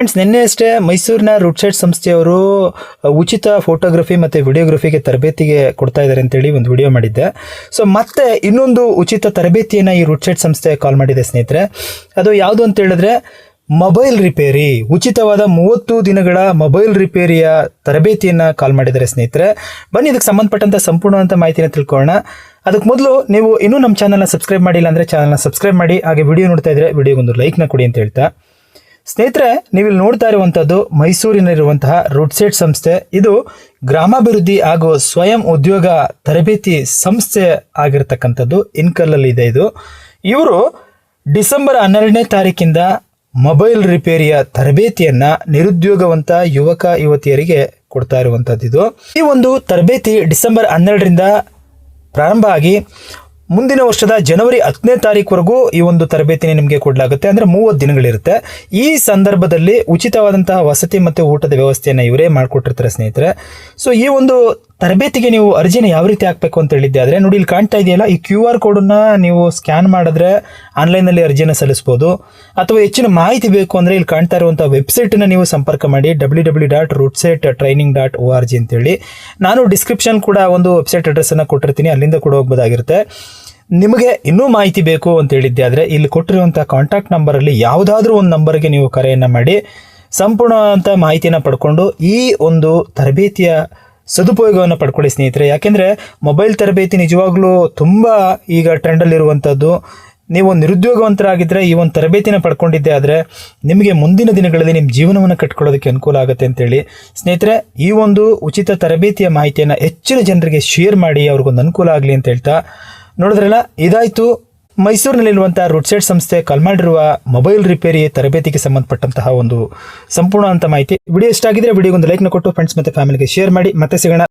Friends ನಿನ್ನೆ ಅಷ್ಟೇ ಮೈಸೂರಿನ ರೂಟ್ ಸೈಡ್ ಸಂಸ್ಥೆಯವರು ಉಚಿತ ಫೋಟೋಗ್ರಫಿ ಮತ್ತು ವಿಡಿಯೋಗ್ರಫಿಗೆ ತರಬೇತಿಗೆ ಕೊಡ್ತಾ ಇದ್ದಾರೆ ಅಂತೇಳಿ ಒಂದು ವಿಡಿಯೋ ಮಾಡಿದ್ದೆ. ಸೊ ಮತ್ತೆ ಇನ್ನೊಂದು ಉಚಿತ ತರಬೇತಿಯನ್ನು ಈ ರೂಟ್ ಸೈಡ್ ಸಂಸ್ಥೆ ಕಾಲ್ ಮಾಡಿದೆ ಸ್ನೇಹಿತರೆ. ಅದು ಯಾವುದು ಅಂತ ಹೇಳಿದ್ರೆ ಮೊಬೈಲ್ ರಿಪೇರಿ ಉಚಿತವಾದ ಮೂವತ್ತು ದಿನಗಳ ಮೊಬೈಲ್ ರಿಪೇರಿಯ ತರಬೇತಿಯನ್ನು ಕಾಲ್ ಮಾಡಿದ್ದಾರೆ ಸ್ನೇಹಿತರೆ. ಬನ್ನಿ, ಇದಕ್ಕೆ ಸಂಬಂಧಪಟ್ಟಂತ ಸಂಪೂರ್ಣವಂತ ಮಾಹಿತಿನ ತಿಳ್ಕೊಳ್ಳೋಣ. ಅದಕ್ಕೆ ಮೊದಲು ನೀವು ಇನ್ನೂ ನಮ್ಮ ಚಾನಲ್ನ ಸಬ್ಸ್ಕ್ರೈಬ್ ಮಾಡಿಲ್ಲ ಅಂದರೆ ಚಾನಲ್ನ ಸಬ್ಸ್ಕ್ರೈಬ್ ಮಾಡಿ, ಹಾಗೆ ವಿಡಿಯೋ ನೋಡ್ತಾ ಇದ್ರೆ ವಿಡಿಯೋಗೊಂದು ಲೈಕ್ನ ಕೊಡಿ ಅಂತ ಹೇಳ್ತಾ. ಸ್ನೇಹಿತರೆ, ನೀವಿಲ್ಲಿ ನೋಡ್ತಾ ಇರುವಂತದ್ದು ಮೈಸೂರಿನಲ್ಲಿರುವಂತಹ ರುಡ್ಸೆಟ್ ಸಂಸ್ಥೆ. ಇದು ಗ್ರಾಮಾಭಿವೃದ್ಧಿ ಹಾಗೂ ಸ್ವಯಂ ಉದ್ಯೋಗ ತರಬೇತಿ ಸಂಸ್ಥೆ ಆಗಿರತಕ್ಕಂಥದ್ದು ಇನ್ಕಲ್ಲಲ್ಲಿ ಇದೆ. ಇದು ಇವರು ಡಿಸೆಂಬರ್ ಹನ್ನೆರಡನೇ ತಾರೀಕಿಂದ ಮೊಬೈಲ್ ರಿಪೇರಿಯ ತರಬೇತಿಯನ್ನ ನಿರುದ್ಯೋಗವಂತ ಯುವಕ, ಯುವತಿಯರಿಗೆ ಕೊಡ್ತಾ ಇರುವಂತದ್ದು ಇದು ಈ ಒಂದು ತರಬೇತಿ ಡಿಸೆಂಬರ್ ಹನ್ನೆರಡರಿಂದ ಪ್ರಾರಂಭ ಆಗಿ ಮುಂದಿನ ವರ್ಷದ ಜನವರಿ ಹತ್ತನೇ ತಾರೀಕುವರೆಗೂ ಈ ಒಂದು ತರಬೇತಿನ ನಿಮಗೆ ಕೊಡಲಾಗುತ್ತೆ. ಅಂದರೆ ಮೂವತ್ತು ದಿನಗಳಿರುತ್ತೆ. ಈ ಸಂದರ್ಭದಲ್ಲಿ ಉಚಿತವಾದಂತಹ ವಸತಿ ಮತ್ತು ಊಟದ ವ್ಯವಸ್ಥೆಯನ್ನು ಇವರೇ ಮಾಡಿಕೊಟ್ಟಿರ್ತಾರೆ ಸ್ನೇಹಿತರೆ. ಸೊ ಈ ಒಂದು ತರಬೇತಿಗೆ ನೀವು ಅರ್ಜಿನ ಯಾವ ರೀತಿ ಹಾಕಬೇಕು ಅಂತ ಹೇಳಿದ್ದೆ. ಆದರೆ ನೋಡಿ, ಇಲ್ಲಿ ಕಾಣ್ತಾ ಇದೆಯಲ್ಲ, ಈ ಕ್ಯೂ ಆರ್ ಕೋಡನ್ನು ನೀವು ಸ್ಕ್ಯಾನ್ ಮಾಡಿದ್ರೆ ಆನ್ಲೈನಲ್ಲಿ ಅರ್ಜಿನ ಸಲ್ಲಿಸ್ಬೋದು. ಅಥವಾ ಹೆಚ್ಚಿನ ಮಾಹಿತಿ ಬೇಕು ಅಂದರೆ ಇಲ್ಲಿ ಕಾಣ್ತಾ ಇರುವಂಥ ವೆಬ್ಸೈಟನ್ನು ನೀವು ಸಂಪರ್ಕ ಮಾಡಿ, W W dot rootset training dot O R G ಅಂತೇಳಿ. ನಾನು ಡಿಸ್ಕ್ರಿಪ್ಷನ್ ಕೂಡ ಒಂದು ವೆಬ್ಸೈಟ್ ಅಡ್ರೆಸ್ಸನ್ನು ಕೊಟ್ಟಿರ್ತೀನಿ, ಅಲ್ಲಿಂದ ಕೂಡ ಹೋಗ್ಬೋದಾಗಿರುತ್ತೆ. ನಿಮಗೆ ಇನ್ನೂ ಮಾಹಿತಿ ಬೇಕು ಅಂತ ಹೇಳಿದ್ದೆ, ಆದರೆ ಇಲ್ಲಿ ಕೊಟ್ಟಿರುವಂಥ ಕಾಂಟ್ಯಾಕ್ಟ್ ನಂಬರಲ್ಲಿ ಯಾವುದಾದ್ರೂ ಒಂದು ನಂಬರ್ಗೆ ನೀವು ಕರೆಯನ್ನು ಮಾಡಿ ಸಂಪೂರ್ಣವಾದಂಥ ಮಾಹಿತಿಯನ್ನು ಪಡ್ಕೊಂಡು ಈ ಒಂದು ತರಬೇತಿಯ ಸದುಪಯೋಗವನ್ನು ಪಡ್ಕೊಳ್ಳಿ ಸ್ನೇಹಿತರೆ. ಯಾಕೆಂದರೆ ಮೊಬೈಲ್ ತರಬೇತಿ ನಿಜವಾಗ್ಲೂ ತುಂಬ ಈಗ ಟ್ರೆಂಡಲ್ಲಿರುವಂಥದ್ದು ನೀವು ನಿರುದ್ಯೋಗವಂತರಾಗಿದ್ದರೆ ಈ ಒಂದು ತರಬೇತಿನ ಪಡ್ಕೊಂಡಿದ್ದೆ ಆದರೆ ನಿಮಗೆ ಮುಂದಿನ ದಿನಗಳಲ್ಲಿ ನಿಮ್ಮ ಜೀವನವನ್ನು ಕಟ್ಕೊಳ್ಳೋದಕ್ಕೆ ಅನುಕೂಲ ಆಗುತ್ತೆ ಅಂತೇಳಿ. ಸ್ನೇಹಿತರೆ, ಈ ಒಂದು ಉಚಿತ ತರಬೇತಿಯ ಮಾಹಿತಿಯನ್ನು ಹೆಚ್ಚಿನ ಜನರಿಗೆ ಶೇರ್ ಮಾಡಿ ಅವ್ರಿಗೊಂದು ಅನುಕೂಲ ಆಗಲಿ ಅಂತ ಹೇಳ್ತಾ ನೋಡಿದ್ರಲ್ಲ, ಇದಾಯಿತು. ಮೈಸೂರಿನಲ್ಲಿರುವಂಥ ಸೈಡ್ ಸಂಸ್ಥೆ ಕಾಲ್ ಮಾಡಿರುವ ಮೊಬೈಲ್ ರಿಪೇರಿ ತರಬೇತಿಗೆ ಸಂಬಂಧಪಟ್ಟಂತಹ ಒಂದು ಸಂಪೂರ್ಣ ಅಂತ ಮಾಹಿತಿ. ವಿಡಿಯೋ ಇಷ್ಟ ಆಗಿದ್ರೆ ಲೈಕ್ ಲೈಕ್ನ ಕೊಟ್ಟು ಫ್ರೆಂಡ್ಸ್ ಮತ್ತು ಫ್ಯಾಮಿಲಿಗೆ ಶೇರ್ ಮಾಡಿ. ಮತ್ತೆ ಸಿಗೋಣ.